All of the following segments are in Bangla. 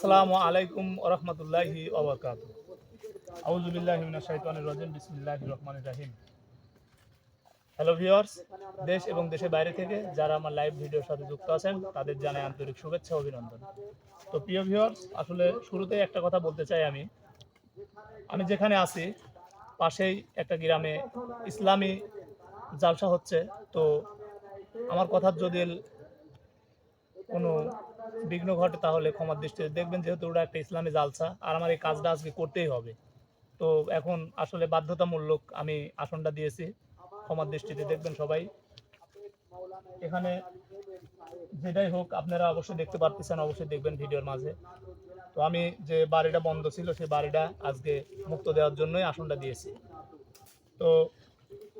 আসসালামু আলাইকুম রহমতুল্লাহি ওবরকাত আউজুবিল্লাহি মিনাশ শাইতানির রাজিম, বিসমিল্লাহির রহমানির রহিম। হ্যালো ভিউয়ার্স দেশ এবং দেশের বাইরে থেকে যারা আমার লাইভ ভিডিওর সাথে যুক্ত আছেন, তাদের জানাই আন্তরিক শুভেচ্ছা, অভিনন্দন। তো প্রিয় ভিউয়ার্স আসলে শুরুতে একটা কথা বলতে চাই আমি। আমি যেখানে আছি, পাশেই একটা গ্রামে ইসলামী জালসা হচ্ছে। তো আমার কথার যদি কোনো বিঘ্ন ঘটে তাহলে ক্ষমার দৃষ্টিতে দেখবেন যেহেতু ওটা একটা ইসলামী জালসা, আর আমার এই কাজটা আজকে করতেই হবে। তো এখন আসলে বাধ্যতামূলক আমি আসনটা দিয়েছি, ক্ষমার দৃষ্টিতে দেখবেন সবাই। এখানে যেটাই হোক, আপনারা অবশ্যই দেখতে পারতেছেন, অবশ্যই দেখবেন ভিডিওর মাঝে। তো আমি যে বাড়িটা বন্ধ ছিল সেই বাড়িটা আজকে মুক্ত দেওয়ার জন্যই আসনটা দিয়েছি। তো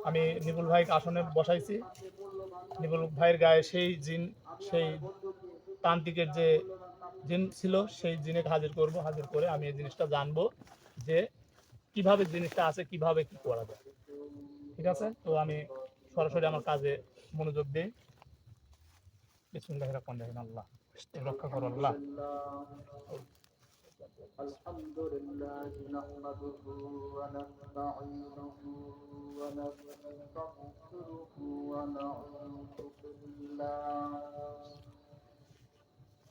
আমি নিপুল ভাইকে আসনে বসাইছি। নিপুল ভাইয়ের গায়ে সেই জিন, সেই তান্ত্রিকের যে জিন ছিল সেই জিনে হাজির করব হাজির করে আমি এই জিনিসটা জানবো যে কিভাবে জিনিসটা আছে কিভাবে কি করা যায় ঠিক আছে তো আমি সরাসরি আমার কাজে মনোযোগ দিই বিসমুল্লাহির রহমানির রহিম আল্লাহ রক্ষা করো আল্লাহ الحمد لله نحمده ونستعينه ونستغفره ونعوذ بالله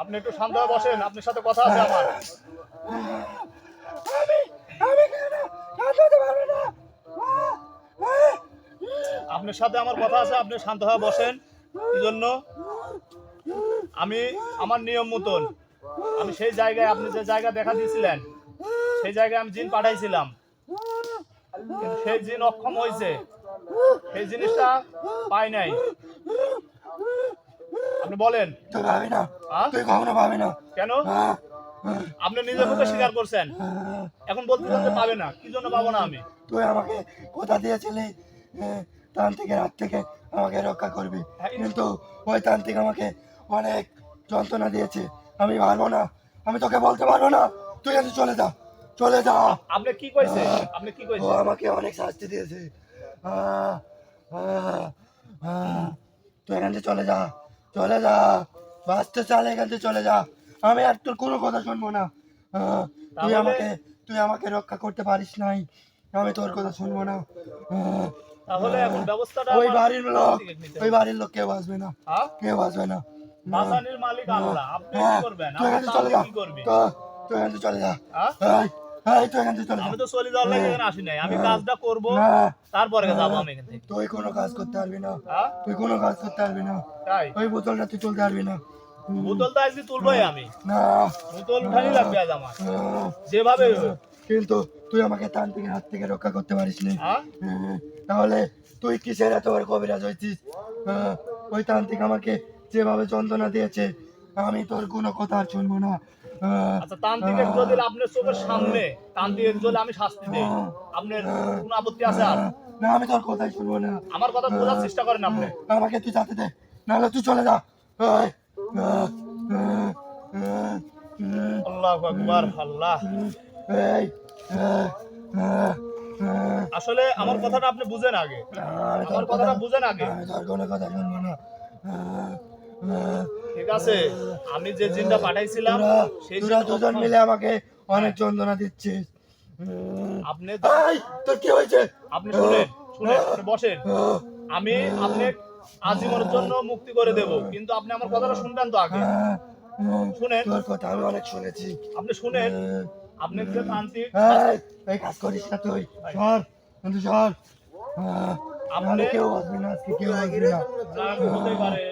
আপনি একটু শান্ত হয়ে বসেন আপনার সাথে কথা আছে আমার। আপনার সাথে আমার কথা আছে আপনি শান্ত হয়ে বসেন। এই জন্য আমি আমার নিয়ম মতন আমি সেই জায়গায় আপনি যে জায়গা দেখা দিয়েছিলেন সেই জায়গায় আমি জিন পাঠাইছিলাম। সেই জিন অক্ষম হয়েছে সেই জিনিসটা পাই নাই। আপনি বলেন। তুই পাবি না? তুই কখনো পাবি না। কেন? আপনি নিজের মুখে স্বীকার করছেন। এখন বলতেছেন যে পাবে না। কি জন্য পাবো না আমি? তুই আমাকে কথা দিয়েছিলি এ, তান্ত্রিকের হাত থেকে আমাকে রক্ষা করবি। হ্যাঁ, কিন্তু ওই তান্ত্রিক আমাকে অনেক যন্ত্রণা দিয়েছে। আমি পারব না আমি তোকে বলতে পারব না। তুই এখানে চলে যা চলে যা। আপনি কি কইছে? আপনি কি ও কইছে আমাকে অনেক শাস্তি দিয়েছে। তুই এখান থেকে চলে যা চলে যা। বাঁচতে চালে এখান থেকে চলে যা। আমি আর তোর কোনো কথা শুনব না। তুই আমাকে তুই আমাকে রক্ষা করতে পারিস নাই। আমি তোর কথা শুনব না। তাহলে এখন ব্যবস্থাটা ওই বাড়ির লোক ওই বাড়ির লোক কেউ আসবে না। হ্যাঁ? কেউ আসবে না। বাসানির মালিক আল্লাহ আপনি কি হ্যাঁ, করবেন? তুই এখান আপনি থেকে চলে যা। কি করবেন তুই এখান থেকে চলে যা। হ্যাঁ? এই, তুই এখান থেকে চলে যা। আমি তো চলে যাওয়ার লাগে এখানে আসি নাই। আমি কাজটা করব তারপরে যাব আমি এখান থেকে। তুই কোনো কাজ করতে পারবি না। হ্যাঁ? তুই কোনো কাজ করতে পারবি না। তাই? ওই বোতলটা তুই পারবি না। বোতল তো আজকে তুলবোই আমি। না। বোতল উঠানি লাগবে আজ আমার। যেভাবে কিন্তু তুই আমাকে তান্ত্রিকের হাত থেকে রক্ষা করতে পারিস নি। তাহলে তুই কিসের এত বড় কবিরাজ হয়েছিস ওই তান্ত্রিক আমাকে যেভাবে যন্ত্রণা দিয়েছে আমি তোর কোনো কথা আর শুনব না। আচ্ছা তান্ত্রিকের যদি আপনার চোখের সামনে তান্ত্রিকের আমি শাস্তি দেই। আপনার কোনো আপত্তি আছে আর? না আমি তোর কথাই শুনব না। আমার কথা বোঝার চেষ্টা করেন আপনি। আমাকে তুই যেতে দে। নাহলে তুই চলে যা। আল্লাহ আকবার আল্লাহ। এই, আসলে আমার কথাটা আপনি বুঝেন আগে। আমার কথাটা বুঝেন আগে। তোর কোনো কথা শুনব না। ঠিক আছে আমি যে জিনটা পাঠাইছিলাম সেই তোরা দুজন মিলে আমাকে অনেক যন্ত্রণা দিচ্ছিস। আপনি এই, তোর কি হয়েছে? আপনি শুনেন শুনেন আপনি বসেন। আমি আপনি আজীবনের জন্য মুক্তি করে দেব কিন্তু আপনি আমার কথাটা শুনবেন তো আগে। শুনেন। তোর কথা আমি অনেক শুনেছি। আপনি শুনেন। আপনি যে তান্ত্রিক এই, কাজ করিস না তুই। সর কিন্তু সর। আপনি- কেউ আসবে না আজকে কেউ আসবে না। হতে পারে।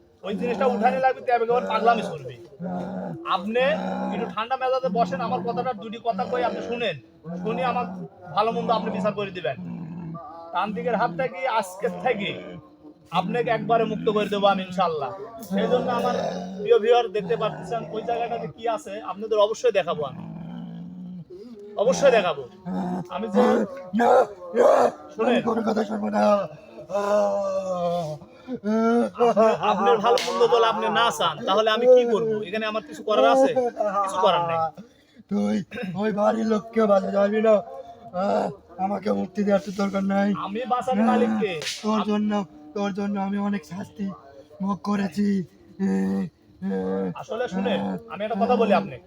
ওই জিনিসটা উঠানে লাগবে তবে কেবল পাগলামি করবি। আপনি একটু ঠান্ডা মেজাজে বসেন আমার কথাটা দুটি কথা কই আপনি শুনেন। শুনি আমার ভালো মন্দ আপনি বিচার করে দিবেন। তান্ত্রিকের হাত থেকে আজকে থেকে? আপনাকে একবারে মুক্ত করে দেবো আমি ইনশাল্লাহ সেই জন্য আমার প্রিয় ভিউয়ার দেখতে পাচ্ছেন ওই জায়গাটাতে কি আছে আপনাদের অবশ্যই দেখাবো আমি। অবশ্যই দেখাবো। আমি যে না, না, শুনেন। কোনো কথা শুনব না। আপনার ভালো মন্দ বলে আপনি না চান তাহলে আমি কি করব? এখানে আমার কিছু করার আছে? কিছু করার নাই। তুই ওই বাড়ির লোককে বাঁচা যাবি না? আমাকে মুক্তি দেওয়ার তো দরকার নাই। আমি বাসার মালিককে। তোর জন্য তোর জন্য আমি অনেক শাস্তি ভোগ করেছি। আসলে শুনেন আমি একটা কথা বলি আপনি।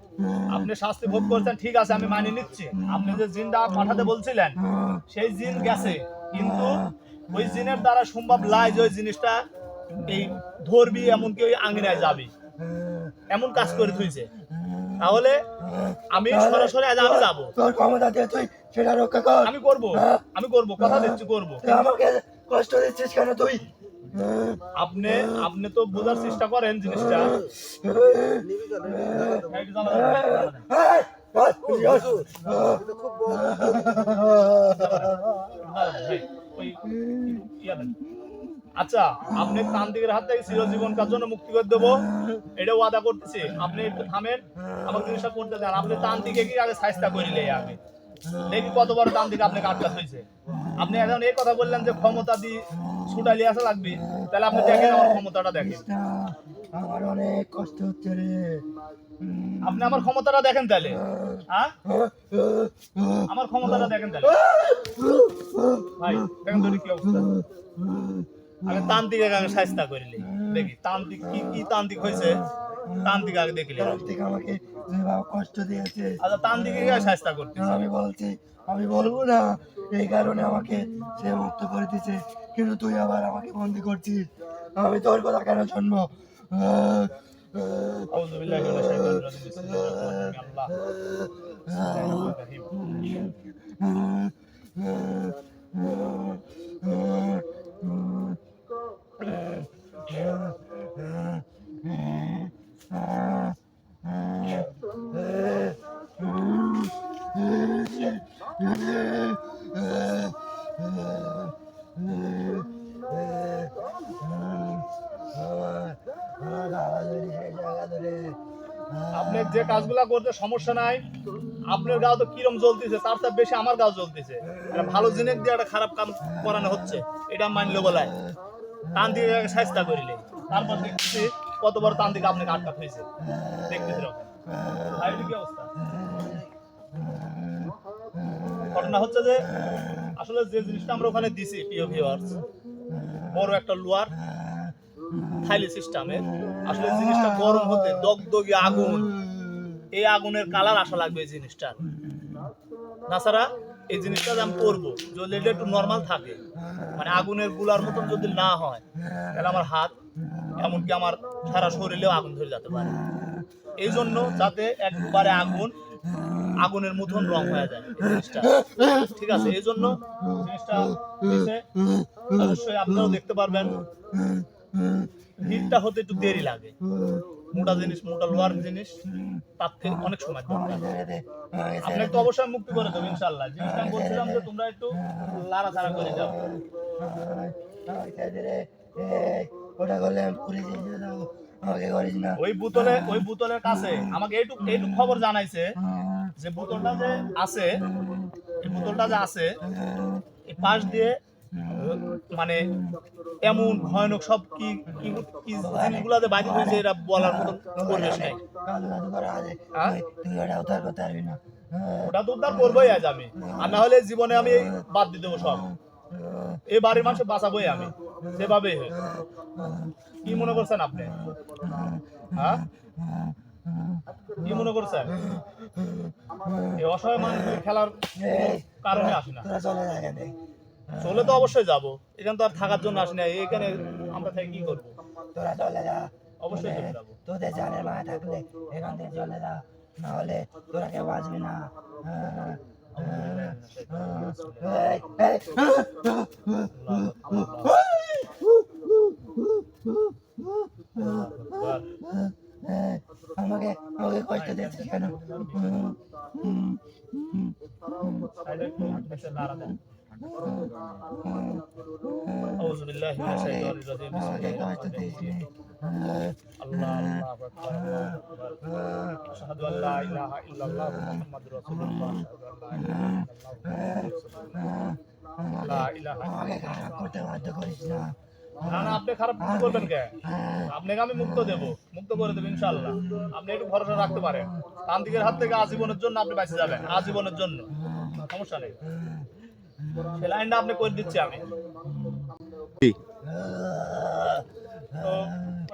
আপনি শাস্তি ভোগ করছেন ঠিক আছে আমি মানিয়ে নিচ্ছি। আপনি যে জিনটা পাঠাতে বলছিলেন সেই জিন গেছে। কিন্তু ওই জিনের দ্বারা সম্ভব লাই যে ওই জিনিসটা এই ধরবি এমনকি ওই আঙিনায় যাবি। এমন কাজ করে থুইছে। তাহলে আমি সরাসরি আজ আমি যাব। তোর ক্ষমতা দিয়ে তুই সেটা রক্ষা কর। আমি করব আমি করব কথা দিচ্ছি করব। আমাকে কষ্ট দিচ্ছিস কেন তুই? আপনি আপনি তো বোঝার চেষ্টা করেন জিনিসটা। একটু ওই ইয়া দেন। আচ্ছা আপনি তান্ত্রিকের হাত থেকে চিরজীবনকার জন্য মুক্তি করে দেবো? এটা ওয়াদা করতেছি। আপনি একটু থামেন আমাকে জিনিসটা করতে দেন। আপনি তান্ত্রিকে কি আগে সাইজটা করিলে আগে? দেখি কত বড় তান্ত্রিক আপনাকে আটকা হয়েছে। আপনি এখন এই কথা বললেন যে ক্ষমতা ছুটালি আসা লাগবে, তাহলে আপনি দেখেন আমার ক্ষমতাটা দেখেন। আমার অনেক কষ্ট হচ্ছে রে আপনি আমার ক্ষমতাটা দেখেন তাহলে। হ্যাঁ? আমার ক্ষমতাটা দেখেন তাহলে। ভাই, দেখেন কি অবস্থা। আমি তান্ত্রিক আগে সাইজটা করিলে। দেখি, তান্ত্রিক কি কি তান্ত্রিক হয়েছে? তান্ত্রিক আগে দেখলে কার্তিক আমাকে যেভাবে কষ্ট দিয়েছে আচ্ছা তান্ত্রিক সাইজটা করতে আমি বলছি আমি বলব না এই কারণে আমাকে সে মুক্ত করে দিছে কিন্তু তুই আবার আমাকে বন্দি করছিস আমি তোর কথা কেন শুনব রহিম আল্লাহ বিসমিল্লাহির রহমানির রহিম আপনি যে কাজগুলা করতে সমস্যা নাই, আপনার গাও তো কিরম জ্বলতেছে, তার চেয়ে বেশি আমার গাও জ্বলতেছে। ভালো জিনিস দিয়ে একটা খারাপ কাম করানো হচ্ছে, এটা মানলে বলায়। তান্ত্রিক সাইজটা করিলে। তারপর দেখতেছি কত বড় তান্ত্রিক আপনাকে আটকা হয়েছে? দেখতেছি রকম কি অবস্থা? ঘটনা হচ্ছে যে, আসলে যে জিনিসটা আমরা ওখানে দিছি, প্রিয় ভিউয়ার্স বড় একটা লোয়ার থাইলি সিস্টেমে আসলে জিনিসটা গরম হতে দগদগে আগুন। এই আগুনের কালার আসা লাগবে এই জিনিসটার তাছাড়া এই জিনিসটা আমি করব যদি এটা একটু নর্মাল থাকে মানে আগুনেরগুলার মতন যদি না হয়, তাহলে আমার হাত এমনকি আমার সারা শরীরেও আগুন ধরে যেতে পারে। এই জন্য যাতে একবারে আগুন, আগুনের মতন রং হয়ে যায় জিনিসটা। ঠিক আছে এই জন্য জিনিসটা অবশ্যই আপনারাও দেখতে পারবেন। হিটটা হতে একটু দেরি লাগে। মোটা জিনিস, মোটা লোয়ার জিনিস, তার থেকে অনেক সময় আপনাকে তো অবশ্যই মুক্তি করে দেবো ইনশাল্লাহ জিনিসটা আমি বলছিলাম যে তোমরা একটু লাড়াচাড়া করে যাও। ওটা করলে আমি আমাকে করিস না। ওই বোতলে ওই বোতলের কাছে আমাকে এইটুক এইটুক খবর জানাইছে যে বোতলটা যে আছে এই বোতলটা যে আছে এই পাশ দিয়ে মানে এমন ভয়ানক সব কি কি কি জিনিসগুলো যে বাইরে হয়েছে এটা বলার মতো পরিবেশ নেই। হ্যাঁ? ওটা তো উদ্ধার করবোই আজ আমি। আর না হলে জীবনে আমি বাদ দিয়ে দেবো সব। এই বাড়ির মানুষ বাঁচাবোই আমি। সেভাবেই হোক। কি মনে করছেন আপনি? হ্যাঁ? কি মনে করছেন? এই অসহায় মানুষ খেলার কারণে আসে না। চলে তো অবশ্যই যাব। এখানে তো আর থাকার জন্য আসি না। এখানে আমরা থেকে কি করব? তোরা চলে যা অবশ্যই চলে যাব। তোদের জানের মা থাকলে এখান থেকে চলে যা। না হলে তোরা কেউ বাঁচবি না। এই, আমাকে আমাকে কষ্ট দিচ্ছে কেন? সাইডে একটু এসে নাড়া দেন। أعوذ بالله من الشيطان الرجيم بسم আমাকে الله কষ্ট الرحمن দিস الرحيم الله الله أكبر الله أكبر أشهد أن لا إله إلا الله محمد رسول الله أشهد أن لا إله إلا الله لا إله إلا আমাকে খারাপ করতে বাধ্য করিস না না না আপনি খারাপ কিছু করবেন কে আপনাকে আমি মুক্ত দেব মুক্ত করে দেবো ইনশাআল্লাহ আপনি একটু ভরসা রাখতে পারেন তান্ত্রিকের হাত থেকে আজীবনের জন্য আপনি বেঁচে যাবেন আজীবনের জন্য সমস্যা নেই সে লাইনটা আপনি করে দিচ্ছি আমি? তো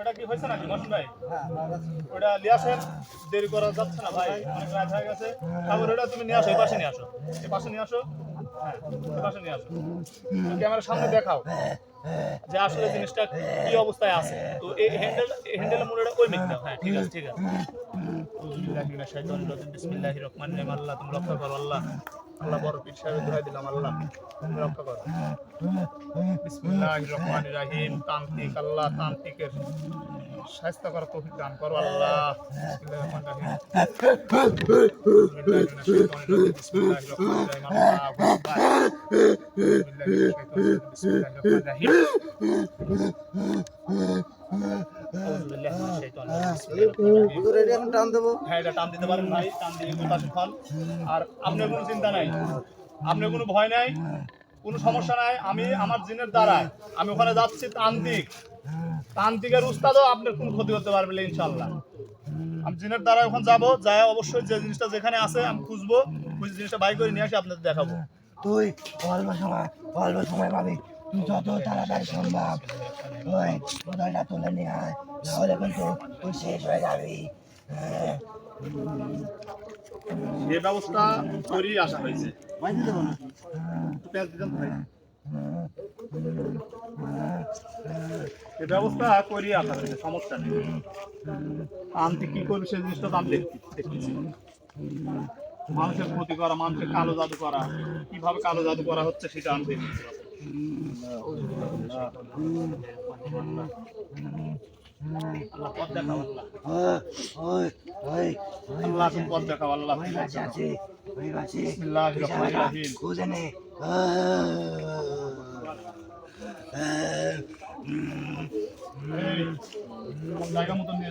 ওটা কি হয়েছে নাকি মশন ভাই? ওটা নিয়ে আসেন দেরি করা যাচ্ছে না ভাই অনেক রাত হয়ে গেছে। তারপর ওটা তুমি নিয়ে আসো এই পাশে নিয়ে আসো। এই পাশে নিয়ে আসো। হ্যাঁ এই পাশে নিয়ে আসো। ক্যামেরার সামনে দেখাও যে আসলে জিনিসটা কি অবস্থায় আছে। তো এই হ্যান্ডেল হ্যান্ডেলের মূল্যটা ওই দাও হ্যাঁ ঠিক আছে ঠিক আছে। বিসমিল্লাহির রহমানির রহিম। আল্লাহ তুমি রক্ষা করো আল্লাহ। আল্লাহ বড় পীর সাহেবের দোহাই দিলাম, আল্লাহ তুমি রক্ষা করো। বিসমিল্লাহির রহমানির রহিম, তান্ত্রিক আল্লাহ, তান্ত্রিকের স্বাস্থ্য করার তৌফিক দান করো আল্লাহ। বিসমিল্লাহির রহমানির রহিম টান দেবো। হ্যাঁ এটা টান দিতে পারেন ভাই টান দিয়ে দুই খান। আর আপনার কোনো চিন্তা নাই। আপনার কোনো ভয় নাই কোনো সমস্যা নাই। আমি আমার জিনের দ্বারা আমি ওখানে যাচ্ছি তান্ত্রিক। তান্ত্রিকের উস্তাদও আপনার কোনো ক্ষতি করতে পারবে না ইনশাল্লাহ আমি জিনের দ্বারা ওখানে যাব যাই অবশ্যই যে জিনিসটা যেখানে আছে আমি খুঁজবো খুঁজে জিনিসটা বাই করে নিয়ে আসি আপনাদের দেখাবো। তুই অল্প সময় অল্প সময় পাবি যত তাড়াতাড়ি সম্ভব। ওই কোদালটা তুলে নিয়ে আয় নাহলে কিন্তু তুই শেষ হয়ে যাবি। হ্যাঁ। যে ব্যবস্থা করেই আসা হয়েছে একটু পেঁয়াজ দিতেন তো ভাই। এই ব্যবস্থা করিয়ে আসা হয়েছে সমস্যা নেই। আনতে কি করবে সে জিনিসটা তো আমি দেখতে- দেখতেছি মানুষের ক্ষতি করা মানুষের কালো জাদু করা কীভাবে কালো জাদু করা হচ্ছে সেটা আমি দেখতেছি জায়গা মতো নিয়ে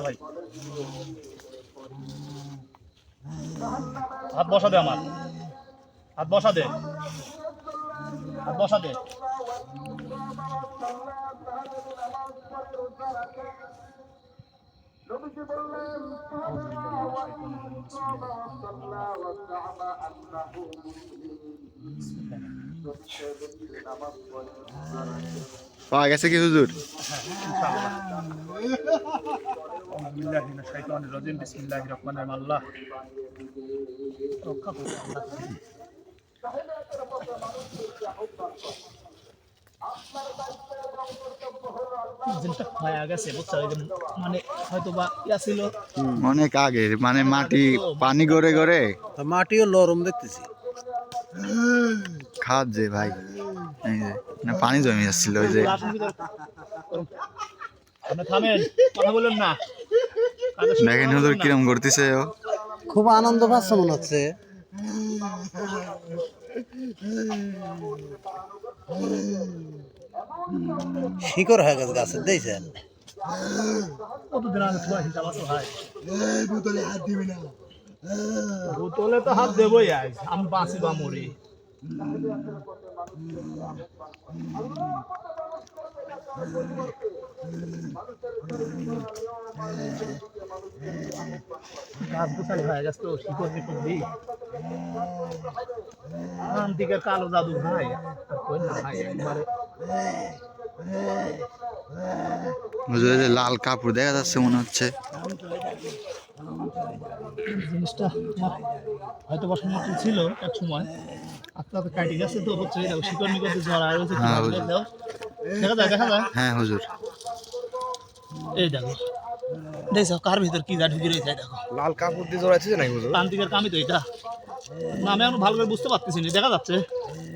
ভাই। হাত বসা দে আমার। হাত বসা দে। হাত বসা দে। হয়ে গেছে ওই যে মানে হয়তো বা ইয়া ছিল অনেক আগে মানে মাটি পানি গড়ে গড়ে? মাটিও নরম দেখতেছি। খাদ যে ভাই এই যে না পানি জমে যাচ্ছিল ওই যে। দেখেন হুজুর কিরম করতেছে ও। খুব আনন্দ পাচ্ছে মনে হচ্ছে। শিকড় হয়ে গেছে গাছের দিয়েছেন বোতলে তো হাত দেবই আজ আমি বাঁচি বা মরি গাছ গোছালি হয়ে গেছে তো শিকড় মিকড় দিই। দিকের কালো জাদু ভাই আর কই না ভাই একবারে। হুজুর এই যে লাল কাপড় দেখা যাচ্ছে মনে হচ্ছে। জিনিসটা হয়তো বা সমর্থ ছিল এক সময়। আস্তে আস্তে কাটি গেছে তো হচ্ছে শিকড় জড়া রয়েছে হ্যাঁ, দেখা যায় দেখা যায়। হ্যাঁ হুজুর। এই দেখো। দেখছ কার ভিতর কি যা ঢুকে রয়েছে দেখো। লাল কাপড় দিয়ে জড়াইছে নাকি হুজুর? প্রান্তিকের কামি তো এটা। না আমি এখন ভালো করে বুঝতে পারতেছি না দেখা যাচ্ছে।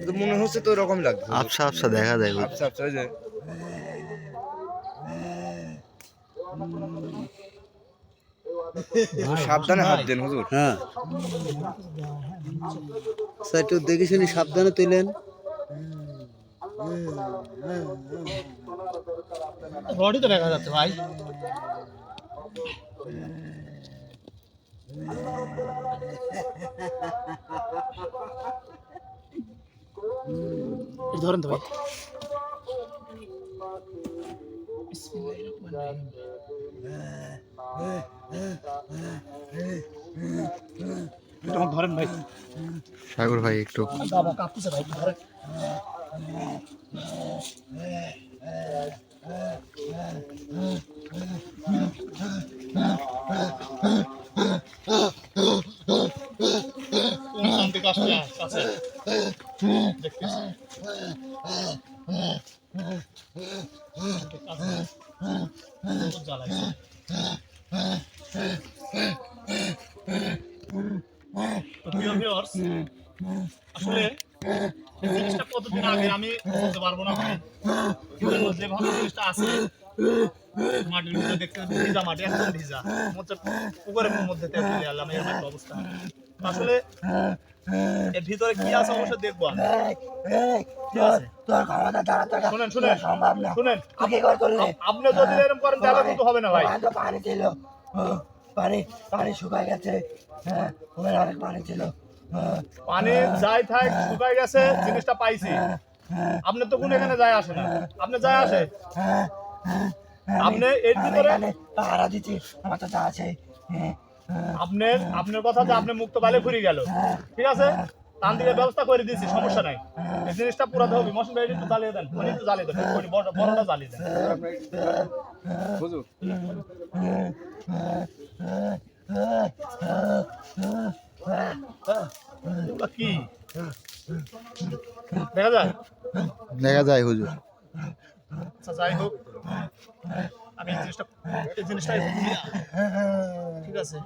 তো মনে হচ্ছে তো এরকম লাগছে আবসা আবসা দেখা যায় হুজুর। আচ্ছা আচ্ছা ওই যে। সাবধানে হাত দেন হুজুর। হ্যাঁ। সাইটু দেখে শুনি সাবধানে তুলেন। রডই তো দেখা যাচ্ছে ভাই। ধরেন তো ভাই। ধরেন ভাই সাগর ভাই একটু বাবা কাঁপতেছে ভাই ধরেন কোন শান্তি কাছে কাছে দেখতেছি কাছে বহুত জ্বালাইছে তো প্রিয় viewers, আসলে এই জিনিসটা কতদিন আগে আমি বলতে পারব না ভাই কিন্তু যেভাবে জিনিসটা আছে মাটির ভিতরে দেখতে ভিজা এর ভিতরে কি আছে অবশ্যই দেখব শুনেন আপনি হবে না ভাই পানি ছিল পানি শুকায় গেছে হ্যাঁ অনেক পানি ছিল পানি যাই থাক শুকাই গেছে জিনিসটা পাইছি। আপনি তো কোন এখানে যায় আসে না। আপনি যায় আসে। হ্যাঁ, আপনি আমি- এর ভিতরে- পাহারা দিচ্ছি আমার তো যা আছে হ্যাঁ, হ্যাঁ, আপনার আপনার কথা যে আপনি মুক্ত বালে ঘুরে গেল। ঠিক আছে? তান দিকে ব্যবস্থা করে দিয়েছি সমস্যা নাই। এই জিনিসটা পুরাতে হবে। মশন ভাই একটু জ্বালিয়ে দেন। উনি একটু জ্বালিয়ে দেন। বড়টা জ্বালিয়ে দেন। এগুলো কি? দেখা যায়? দেখা যায় হুজুর। আচ্ছা যাই হোক। আমি এই জিনিসটা এই জিনিসটা ঠিক আছে?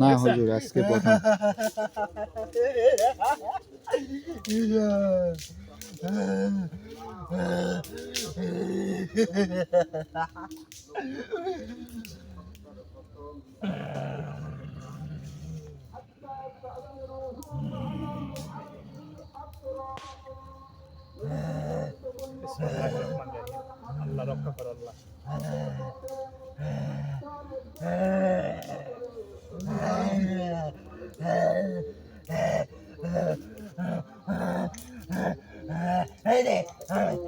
না হুজুর আজকে প্রথম আল্লাহ রক্ষা করো এই রে আমি-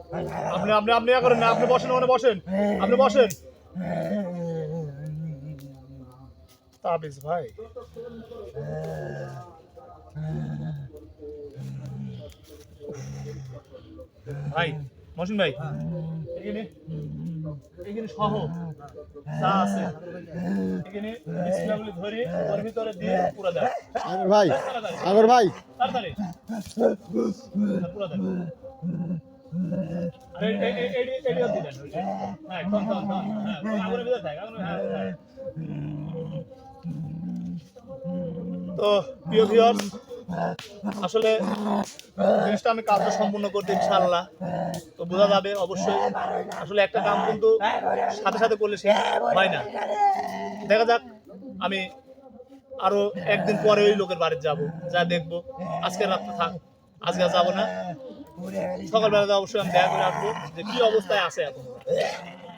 আমি- আপনি আপনি করেন না আপনি বসেন ওখানে বসেন। আপনি বসেন। তাবিজ ভাই। ভাই মহসিন ভাই এখানে এখানে সহ যা আছে। এখানে বিসমিল্লাহগুলি ধরে ওর ভিতরে দিয়ে পুরো দেন। ভাই তাড়াতাড়ি সাগর ভাই তাড়াতাড়ি। পুরো দেন। তো প্রিয় ভিউয়ার্স আসলে জিনিসটা আমি কাজটা সম্পূর্ণ করতে ইনশাআল্লাহ। তো বোঝা যাবে অবশ্যই, আসলে একটা কাম কিন্তু সাথে সাথে করলে সে হয় না। দেখা যাক, আমি আরও একদিন পরে ওই লোকের বাড়িতে যাব, যা দেখব। আজকে রাত্রে থাক, আজকে যাব না। সকালবেলা অবশ্যই আমি দেখা করে আসব। যে কি অবস্থায় আছে এখন?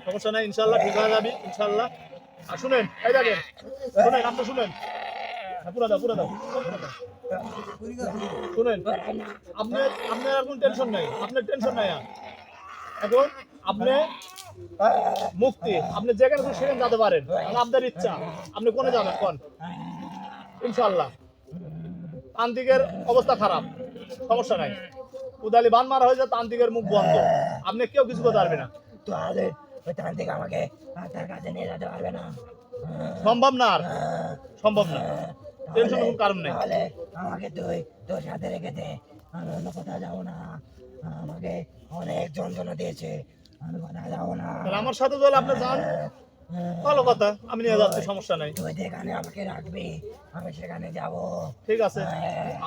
সমস্যা নাই ইনশাল্লাহ ঠিক হয়ে যাবে ইনশাল্লাহ আর শুনেন, এই দেখেন, শুনেন, আপনি শুনেন। হ্যাঁ পুরো দাও পুরো দাও। শুনেন, আপনার আপনার কোনো টেনশন নাই, আপনার টেনশন নাই এখন আপনি মুক্তি, আপনি যেখানে সেখানে যেতে পারেন আপনার ইচ্ছা। আপনি কোনে যাবেন, কোন? ইনশাল্লাহ তান্ত্রিকের অবস্থা খারাপ, সমস্যা নাই। উদালি বান মারা হয়েছে তান্ত্রিকের মুখ বন্ধ। আপনি কেউ কিছু করতে পারবে না। তাহলে ওই তান্ত্রিক আমাকে তার কাছে নিয়ে যেতে পারবে না। সম্ভব না আর। সম্ভব না। টেনশন কোনো কারণ নেই। তাহলে আমাকে তুই তোর সাথে রেখে দে। আমি অন্য কোথাও যাব না। আমাকে অনেক যন্ত্রণা দিয়েছে। আমি কোথাও যাব না। আমার সাথে চলে আপনি যান। ভালো কথা আমি নিয়ে যাচ্ছি সমস্যা নাই। তুই যেখানে আমাকে রাখবি আমি সেখানে যাব। ঠিক আছে।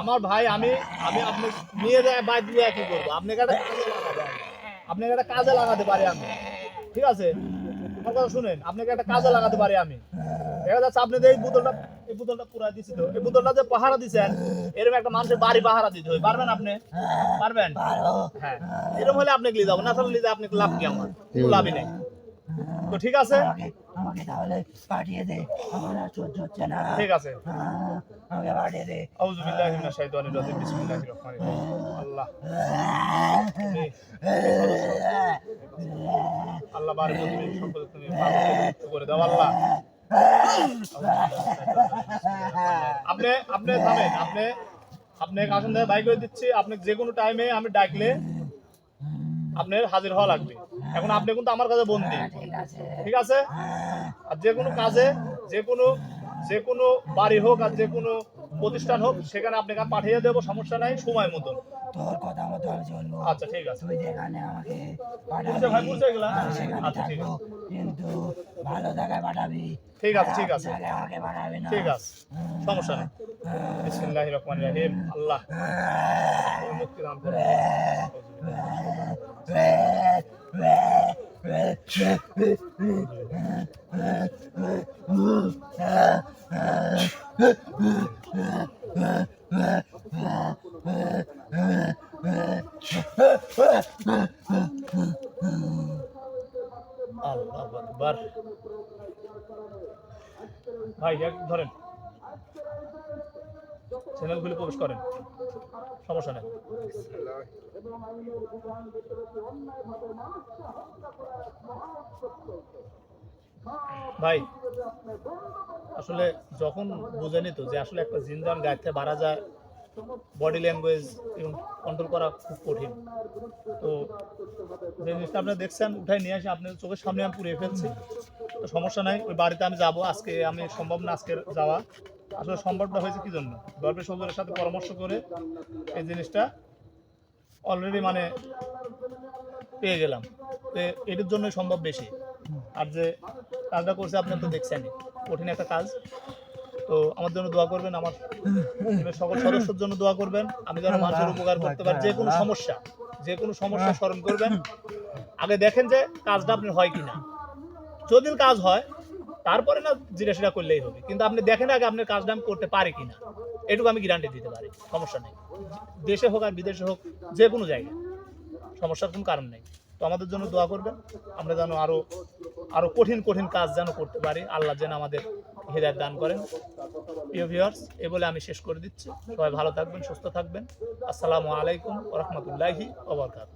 আমার ভাই আমি আমি আপনি নিয়ে যায় দিয়ে কি করব। আপনাকে একটা কাজে। আপনাকে একটা কাজে লাগাতে পারি আমি। ঠিক আছে? আমার কথা শুনেন আপনাকে একটা কাজে লাগাতে পারি আমি। দেখা যাচ্ছে আপনি যে এই বোতলটা এই বোতলটা পুরা দিছি তো এই বোতলটা যে পাহারা দিছেন এরকম একটা মানুষের বাড়ি পাহারা দিতে হয়। পারবেন আপনি? পারবেন? হ্যাঁ। এরকম হলে আপনি নিয়ে যাব। না তাহলে নিয়ে আপনি লাভ কি আমার? লাভই নেই। তো ঠিক আছে? আমাকে তাহলে পাঠিয়ে দে। আমার আর সহ্য হচ্ছে না। ঠিক আছে। আমাকে পাঠিয়ে দে। আউযু বিল্লাহি মিনাশ শাইতানির রাজিম। বিসমিল্লাহির রহমানির রহিম। আল্লাহ। আল্লাহ বারে তুমি সকল তুমি করে দাও আল্লাহ। আপনি আপনি থামেন আপনি আপনি থেকে বাইক করে দিচ্ছি। আপনি যে কোনো টাইমে আমি ডাকলে আপনার হাজির হওয়া লাগবে। এখন আপনি কিন্তু আমার কাছে বন্দি। ঠিক আছে। আর যে কোনো কাজে যে কোনো যে কোনো বাড়ি হোক আর যে কোনো প্রতিষ্ঠান হোক সেখানে আপনাকে পাঠিয়ে দেবো সমস্যা নাই সময় মতন। তোর কথা মতো আমি চলবো। আচ্ছা ঠিক আছে। তুই যেখানে আমাকে বুঝছে ভাই, বুঝছে এগুলা? সেখানে আচ্ছা, ঠিক থাকব। কিন্তু ভালো জায়গায় পাঠাবি। ঠিক আছে ঠিক আছে। আমাকে পাঠাবি না। ঠিক আছে। সমস্যা নেই। বিসমিল্লাহির রহমানির রহিম। আল্লাহ। মুক্তি দান আল্লাহ আকবার ভাই এক ধরেন চ্যানেলগুলি প্রবেশ করেন সমস্যা নেই। ভাই, আসলে যখন বুঝেনি তো যে আসলে একটা জিন্দান থেকে বাড়া যায় বডি ল্যাঙ্গুয়েজ এবং কন্ট্রোল করা খুব কঠিন। তো যে জিনিসটা আপনি দেখছেন, উঠাই নিয়ে আসে আপনার চোখের সামনে আমি পুড়িয়ে ফেলছি। তো সমস্যা নাই, ওই বাড়িতে আমি যাব, আজকে আমি সম্ভব না আজকে যাওয়া। আসলে সম্ভবটা হয়েছে কি জন্য? গল্পের সৌন্দর্যের সাথে পরামর্শ করে এই জিনিসটা অলরেডি মানে পেয়ে গেলাম। তো এটার জন্যই সম্ভব বেশি। আর যে কাজটা করছে আপনি তো দেখছেনই কঠিন একটা কাজ। তো আমার জন্য দোয়া করবেন আমার সকল সদস্যের জন্য দোয়া করবেন। আমি যেন মানুষের উপকার করতে পারি যে কোনো সমস্যা যে কোনো সমস্যা স্মরণ করবেন। আগে দেখেন যে কাজটা আপনি হয় কিনা। যদি কাজ হয় তারপরে না সেটা করলেই হবে। কিন্তু আপনি দেখেন আগে আপনার কাজটা আমি করতে পারি কিনা। এটুকু আমি গ্যারান্টি দিতে পারি, সমস্যা নেই। দেশে হোক আর বিদেশে হোক, যে কোনো জায়গায়। সমস্যার কোনো কারণ নেই। তো আমাদের জন্য দোয়া করবেন, আমরা যেন আরও আরও কঠিন কঠিন কাজ যেন করতে পারি। আল্লাহ যেন আমাদের হৃদয় দান করেন। প্রিয় ভিউয়ার্স এ বলে আমি শেষ করে দিচ্ছি। সবাই ভালো থাকবেন, সুস্থ থাকবেন। আসসালামু আলাইকুম রহমতুল্লাহি ওবরকাত